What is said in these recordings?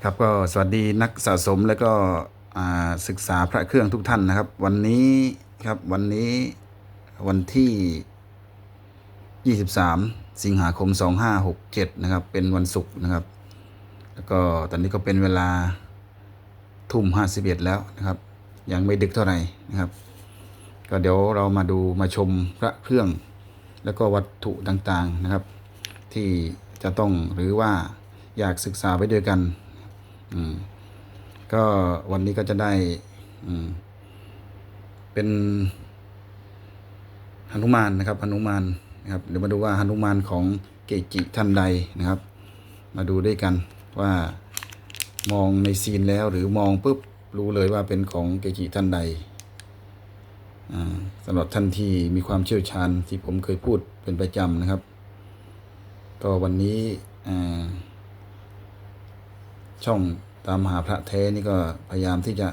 ครับก็สวัสดีนักสะสมแล้วก็ศึกษาพระเครื่องทุกท่านนะครับ วันนี้ครับวันนี้วันที่ 23 สิงหาคม 2567 นะครับ เป็นวันศุกร์นะครับ แล้วก็ตอนนี้ก็เป็นเวลาทุ่ม 51 แล้วนะครับ ยังไม่ดึกเท่าไหร่นะครับ ก็เดี๋ยวเรามาดูมาชมพระเครื่อง แล้วก็วัตถุต่างๆนะครับ ที่จะต้องหรือว่าอยากศึกษาไปด้วยกัน อืมก็วันนี้ก็จะได้ อืม เป็นหนุมานนะครับหนุมานนะครับเดี๋ยวมาดูว่าหนุมานของเกจิท่านใดนะครับ มาดูด้วยกันว่ามองในซีนแล้วหรือมองปุ๊บรู้เลยว่าเป็นของเกจิท่านใดอ่าสำหรับท่านที่มีความเชี่ยวชาญที่ผมเคยพูดเป็นประจำนะครับ ก็วันนี้อ่า ช่องตามหาพระแท้นี่ก็พยายามที่จะ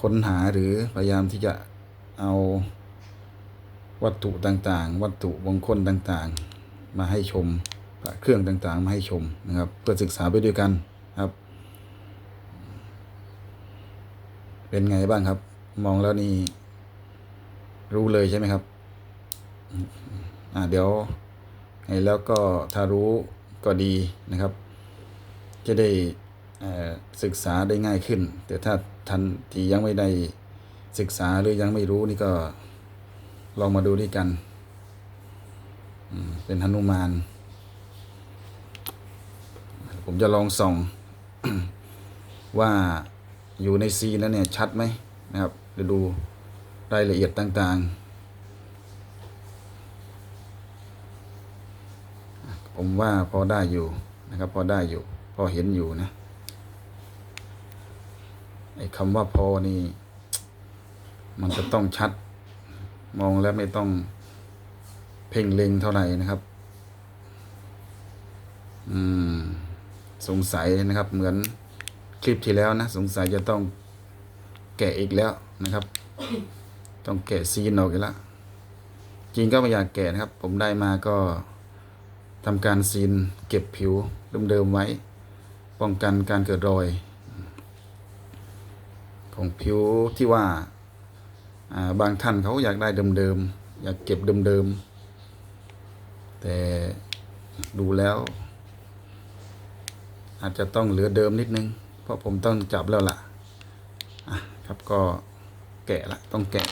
ค้นหาหรือพยายามที่จะเอาวัตถุต่างๆ วัตถุมงคลต่างๆ มาให้ชมพระเครื่องต่างๆ มาให้ชมนะครับ เพื่อศึกษาไปด้วยกันครับ เป็นไงบ้างครับ มองแล้วนี่รู้เลยใช่ไหมครับ อ่าเดี๋ยวไงแล้วก็ถ้ารู้ก็ดีนะครับ จะได้ศึกษาได้ง่ายขึ้น แต่ถ้าท่านที่ยังไม่ได้ศึกษาหรือยังไม่รู้นี่ก็ลองมาดูด้วยกันเป็นหนุมาน ผมจะลองส่อง ว่าอยู่ในซีนแล้วเนี่ยชัดไหมนะครับเดี๋ยวดูรายละเอียดต่างๆ ผมว่าพอได้อยู่นะครับ พอได้อยู่ อเห็นอยู่นะ ไอ้คำว่าพอนี่ มันจะต้องชัด มองแล้วไม่ต้องเพ่งเล็งเท่าไหร่นะครับ อืม สงสัยนะครับ เหมือนคลิปที่แล้วนะ สงสัยจะต้องแกะอีกแล้วนะครับ ต้องแกะซีนออกอีกแล้วจริงก็ไม่อยากแกะนะครับ ผมได้มาก็ทำการซีนเก็บผิวเดิมๆไว้ ป้องกันการเกิดรอย ของผิวที่ว่าบางท่านเขาอยากได้เดิมๆอยากเก็บเดิมๆแต่ดูแล้ว อาจจะต้องเหลือเดิมนิดนึง เพราะผมต้องจับแล้วล่ะครับก็แกะละต้องแกะ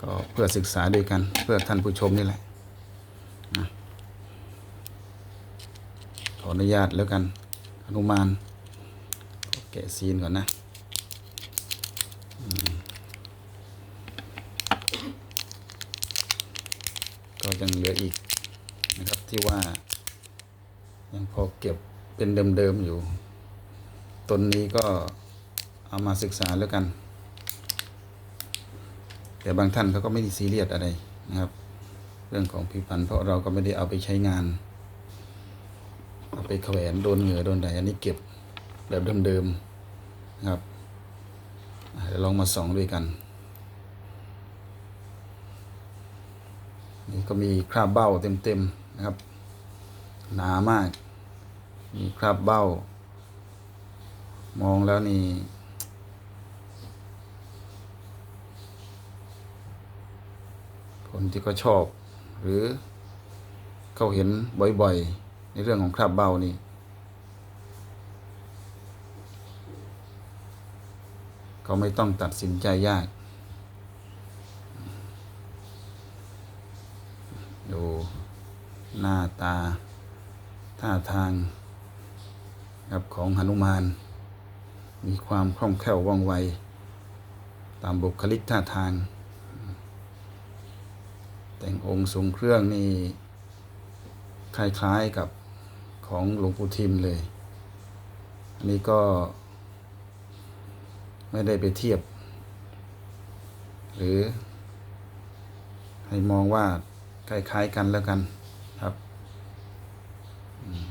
ก็เพื่อศึกษาด้วยกันเพื่อท่านผู้ชมนี่แหละอะ ออนุญาตแล้วกันอนุมานแกะซีนก่อนนะก็ยังเหลืออีกนะครับที่ว่า ยังพอเก็บเป็นเดิมๆอยู่ตนนี้ก็เอามาศึกษาแล้วกัน แต่บางท่านเขาก็ไม่ได้ซีเรียสอะไรนะครับ เรื่องของผิวพรรณเพราะเราก็ไม่ได้เอาไปใช้งาน ไปแขวนโดนเหงื่อโดนใดอันนี้เก็บแบบเดิมๆนะครับอะเดี๋ยวลองมาส่องด้วยกัน นี่ก็มีคราบเบ้าเต็มๆนะครับ หนามาก มีคราบเบ้า มองแล้วนี่คนที่เขาชอบ หรือเขาเห็นบ่อยๆ เรื่องของคราบเบานี่เขาไม่ต้องตัดสินใจยาก ดูหน้าตา ท่าทางครับของหนุมาน มีความคล่องแคล่วว่องไว ตามบุคลิกท่าทาง แต่งองค์ทรงเครื่องนี่คล้ายๆกับ ของหลวงปู่ทิมเลย อันนี้ก็ไม่ได้ไปเทียบ หรือ ให้มองว่าคล้ายๆกันแล้วกันครับอืม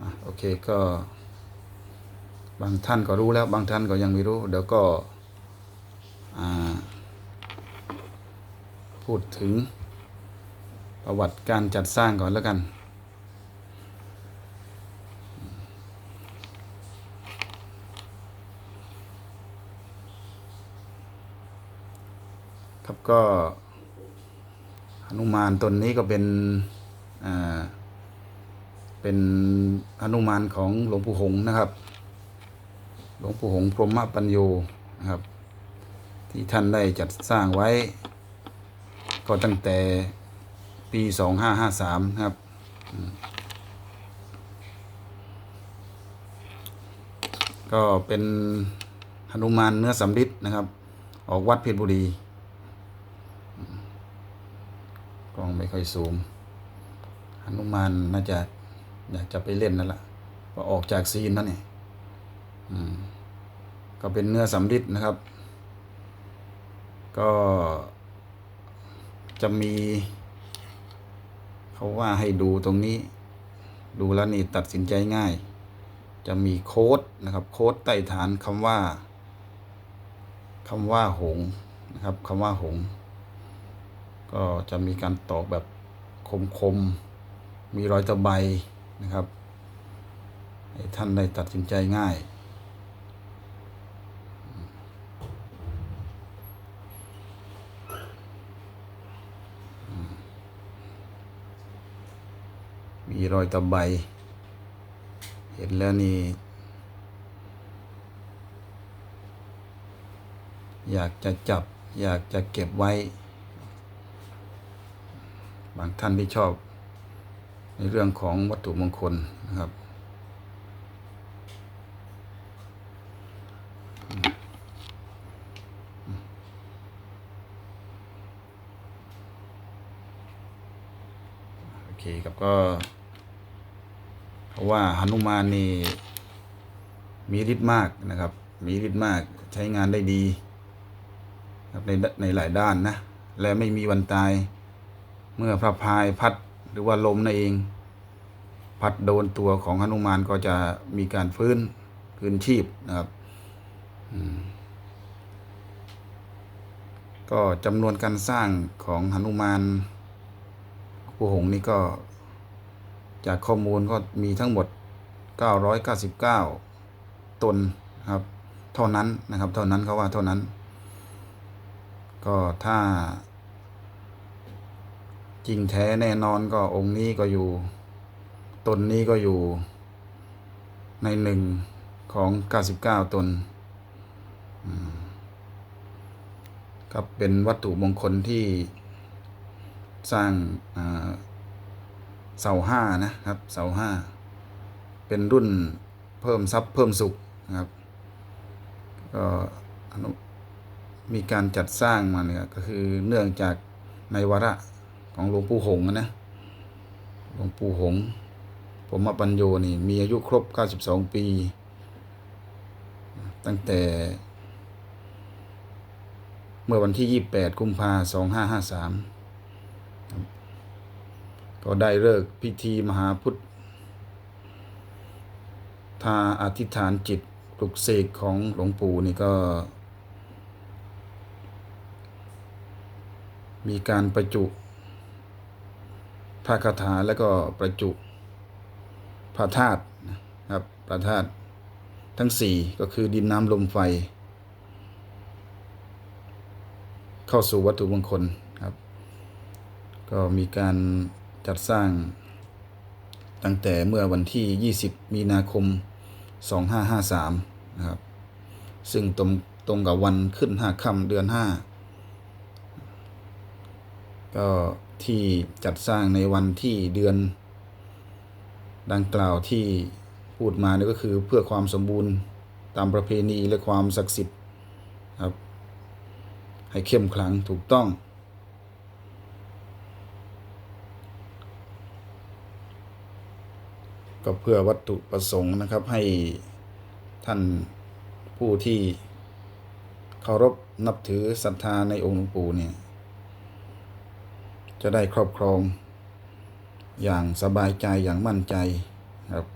อะโอเคก็บางท่านก็รู้แล้วบางท่านก็ยังไม่รู้ เดี๋ยวก็อ่า พูดถึง ประวัติการจัดสร้างก่อนแล้วกัน ครับก็หนุมานตนนี้ก็เป็นอ่าเป็นหนุมานของหลวงปู่หงนะครับ หลวงปู่หงพรหมปัญโยนะครับ ที่ท่านได้จัดสร้างไว้ ก็ตั้งแต่ปี2553นะครับก็เป็นหนุมานเนื้อสำริดนะครับ ออกวัดเพชรบุรีกล้องไม่ค่อยสูงหนุมานน่าจะอยากจะไปเล่นนั่นแหละพอออกจากซีนแล้วเนี่ยก็เป็นเนื้อสำริดนะครับ ก็ จะมี เขาว่าให้ดูตรงนี้ ดูแล้วนี่ตัดสินใจง่าย จะมีโค้ดนะครับ โค้ดใต้ฐานคำว่าคำว่าหงนะครับคำว่าหง ก็จะมีการตอกแบบคมๆ มีรอยตะไบนะครับให้ท่านได้ตัดสินใจง่าย มี รอยตะไบเห็นแล้วนี่ อยากจะจับ อยากจะเก็บไว้ บางท่านที่ชอบ ในเรื่องของวัตถุมงคลนะครับโอเคครับก็ ว่าหนุมานนี่มีฤทธิ์มากนะครับ มีฤทธิ์มากใช้งานได้ดีครับในในหลายด้านนะ และไม่มีวันตาย เมื่อพระพายพัดหรือว่าลมนั่นเอง พัดโดนตัวของหนุมานก็จะมีการฟื้นคืนชีพนะครับก็จำนวนการสร้างของหนุมานผู้หงส์นี่ก็ จากข้อมูลก็มีทั้งหมด 999 ตนครับ เท่านั้นนะครับ เท่านั้นเขาว่าเท่านั้น ก็ถ้า จริงแท้แน่นอนก็องค์นี้ก็อยู่ ตนนี้ก็อยู่ในหนึ่งของ 99 ตนครับเป็นวัตถุมงคลที่สร้างอ่า เสาห้านะครับ เสาห้าเป็นรุ่นเพิ่มทรัพย์เพิ่มสุขนะครับก็มีการจัดสร้างมาเนี่ยก็คือเนื่องจากในวาระของหลวงปู่หงนะหลวงปู่หงผมมาปัญโยนี่มีอายุครบ 92 ปี ตั้งแต่ เมื่อวันที่ 28 กุมภาพันธ์2553 ก็ได้เลิกพิธีมหาพุทธทาอธิษฐานจิตปลุกเสกของหลวงปู่นี่ก็ มีการประจุพระคาถาแล้วก็ประจุพระธาตุนะครับพระธาตุทั้งสี่ก็คือดินน้ำลมไฟ เข้าสู่วัตถุมงคลครับ ก็มีการ จัดสร้าง ตั้งแต่เมื่อวันที่ 20 มีนาคม 2553 นะครับ ซึ่งตรงตรงกับวันขึ้น 5 ค่ำเดือน 5 ก็ที่จัดสร้างในวันที่เดือน ดังกล่าวที่พูดมานี่ก็คือเพื่อความสมบูรณ์ตามประเพณีและความศักดิ์สิทธิ์ครับ ให้เข้มขลังถูกต้อง ก็เพื่อวัตถุประสงค์นะครับให้ท่านผู้ที่เคารพนับถือศรัทธาในองค์หลวงปู่เนี่ยจะได้ครอบครองอย่างสบายใจอย่างมั่นใจครับ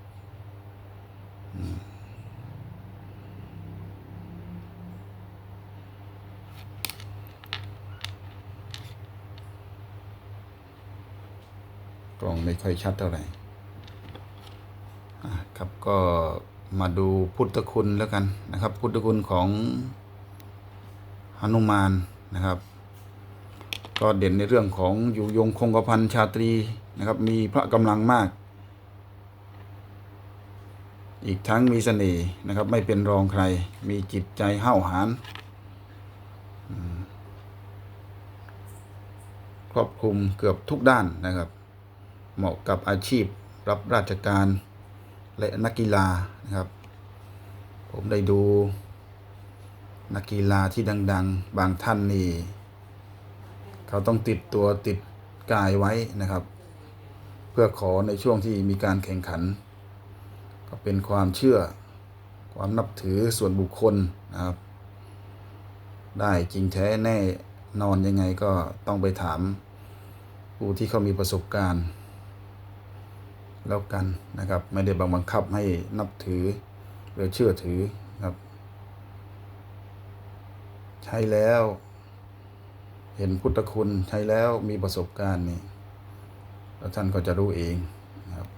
กล้องไม่ค่อยชัดเท่าไหร่ ครับก็มาดูพุทธคุณแล้วกันนะครับ พุทธคุณของหนุมานนะครับ ก็เด่นในเรื่องของอยู่ยงคงกระพันชาตรีนะครับ มีพระกำลังมาก อีกทั้งมีเสน่ห์นะครับ ไม่เป็นรองใคร มีจิตใจห้าวหาญครอบคลุมเกือบทุกด้านนะครับ เหมาะกับอาชีพรับราชการ และนักกีฬานะครับ ผมได้ดู นักกีฬาที่ดัง ๆ บางท่านนี่เขาต้องติดตัวติดกายไว้นะครับ เพื่อขอในช่วงที่มีการแข่งขัน ก็เป็นความเชื่อ ความนับถือส่วนบุคคลนะครับ ได้จริงแท้แน่นอนยังไงก็ต้องไปถามผู้ที่เขามีประสบการณ์ แล้วกันนะครับ ไม่ได้บังคับให้นับถือหรือเชื่อถือครับ ใช้แล้ว เห็นพุทธคุณใช้แล้วมีประสบการณ์นี่แล้วท่านก็จะรู้เองนะครับ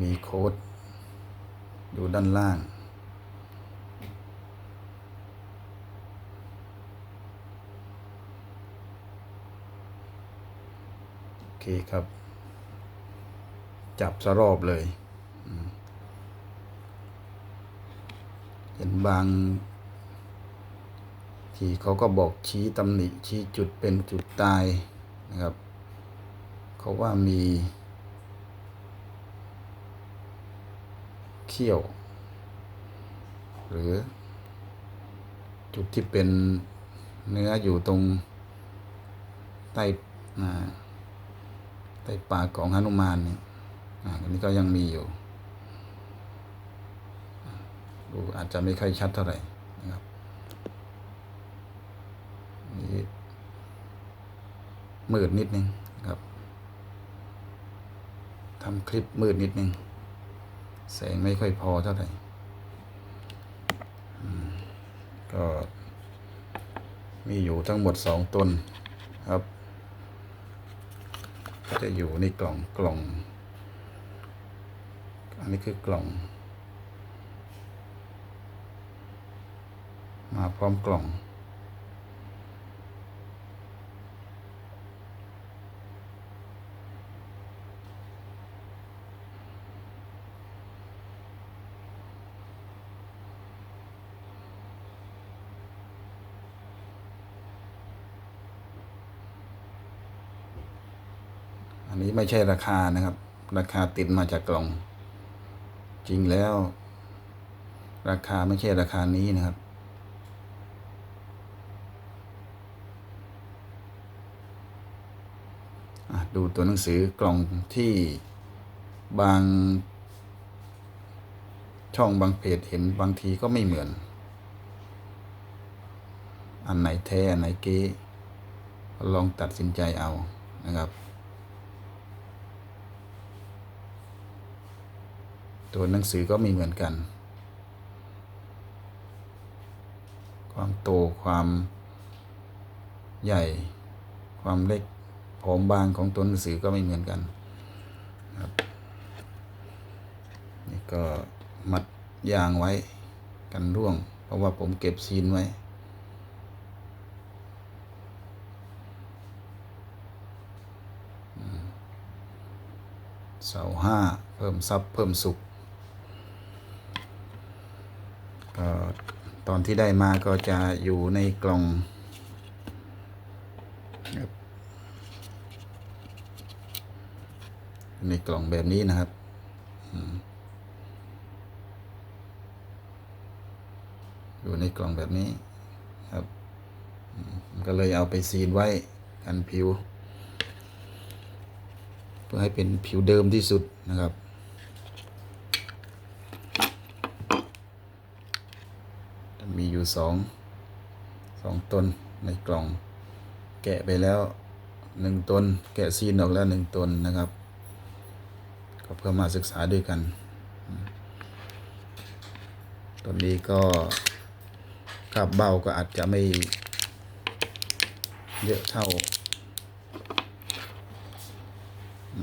มีโค้ดอยู่ด้านล่างโอเคครับ จับสรอบเลยเห็นบาง ที่เขาก็บอกชี้ตำหนิชี้จุดเป็นจุดตายนะครับ เขาว่ามีเขี้ยว หรือจุดที่เป็นเนื้ออยู่ตรงใต้ใต้ปากของหนุมานเนี่อ่าอันนี้ก็ยังมีอยู่ดูอาจจะไม่ค่อยชัดเท่าไหร่นะครับนี่มืดนิดนึงครับทำคลิปมืดนิดนึง แสงไม่ค่อยพอเท่าไหร่ก็มีอยู่ทั้งหมดสองต้นครับ จะอยู่ในกล่องกล่อง นนี้คือกล่อง มาพร้อมกล่อง อันนี้ไม่ใช่ราคานะครับราคาติดมาจากกล่อง จริงแล้ว ราคาไม่ใช่ราคานี้นะครับ ดูตัวหนังสือกล่องที่บาง ช่องบางเพจเห็นบางทีก็ไม่เหมือน อันไหนแท้ อันไหนเก๊ลองตัดสินใจเอานะครับ ตัวหนังสือก็ม่เหมือนกัน ความโตความใหญ่ ความเล็กผอมบางของตัวหนังสือก็ไม่เหมือนกันครับนี่ก็มัดยางไว้กันร่วง เพราะว่าผมเก็บซีนไว้ เสาห้าเพิ่มทรัพย์เพิ่มสุข ก็ ตอนที่ได้มาก็จะอยู่ในกล่องในกล่องแบบนี้นะครับอยู่ในกล่องแบบนี้ครับ ก็เลยเอาไปซีนไว้กันผิว เพื่อให้เป็นผิวเดิมที่สุดนะครับ มีอยู่ สองสองตนในกล่อง แกะไปแล้วหนึ่งตน แกะซีนออกแล้วหนึ่งตนนะครับ ก็เพื่อมาศึกษาด้วยกันตัวนี้ก็กาบเบาก็อาจจะไม่เยอะเท่า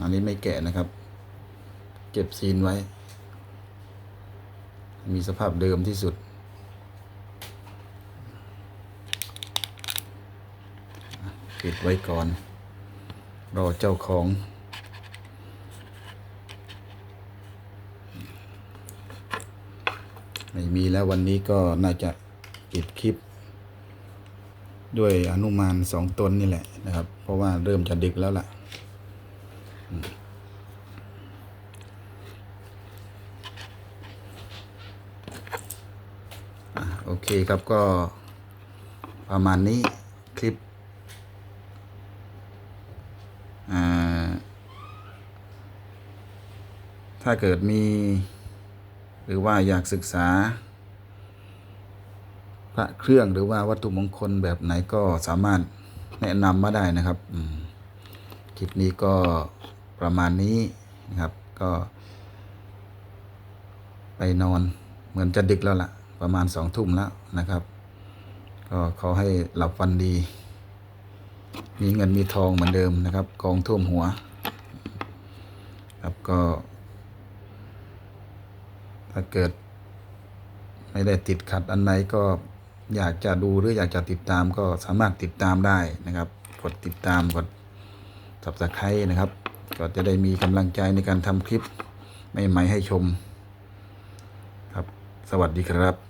อันนี้ไม่แกะนะครับ เก็บซีนไว้ มีสภาพเดิมที่สุด ปิดไว้ก่อน รอเจ้าของ ไม่มีแล้ววันนี้ก็น่าจะปิดคลิป ด้วยอนุมานสองตนนี่แหละนะครับ เพราะว่าเริ่มจะดึกแล้วล่ะโอเคครับก็ประมาณนี้คลิปอ่า ถ้าเกิดมี หรือว่าอยากศึกษา พระเครื่องหรือว่าวัตถุมงคลแบบไหนก็สามารถแนะนำมาได้นะครับคลิปนี้ก็ประมาณนี้นะครับ ก็ไปนอนเหมือนจะดึกแล้วล่ะ ประมาณสองทุ่มแล้วนะครับ ก็ขอให้หลับฝันดี มีเงินมีทองเหมือนเดิมนะครับ กองท่วมหัว ครับก็ ถ้าเกิดไม่ได้ติดขัดอันไหนก็อยากจะดูหรืออยากจะติดตามก็สามารถติดตามได้นะครับ กดติดตามกด subscribe นะครับ ก็จะได้มีกำลังใจในการทำคลิปใหม่ๆให้ชม ครับ สวัสดีครับ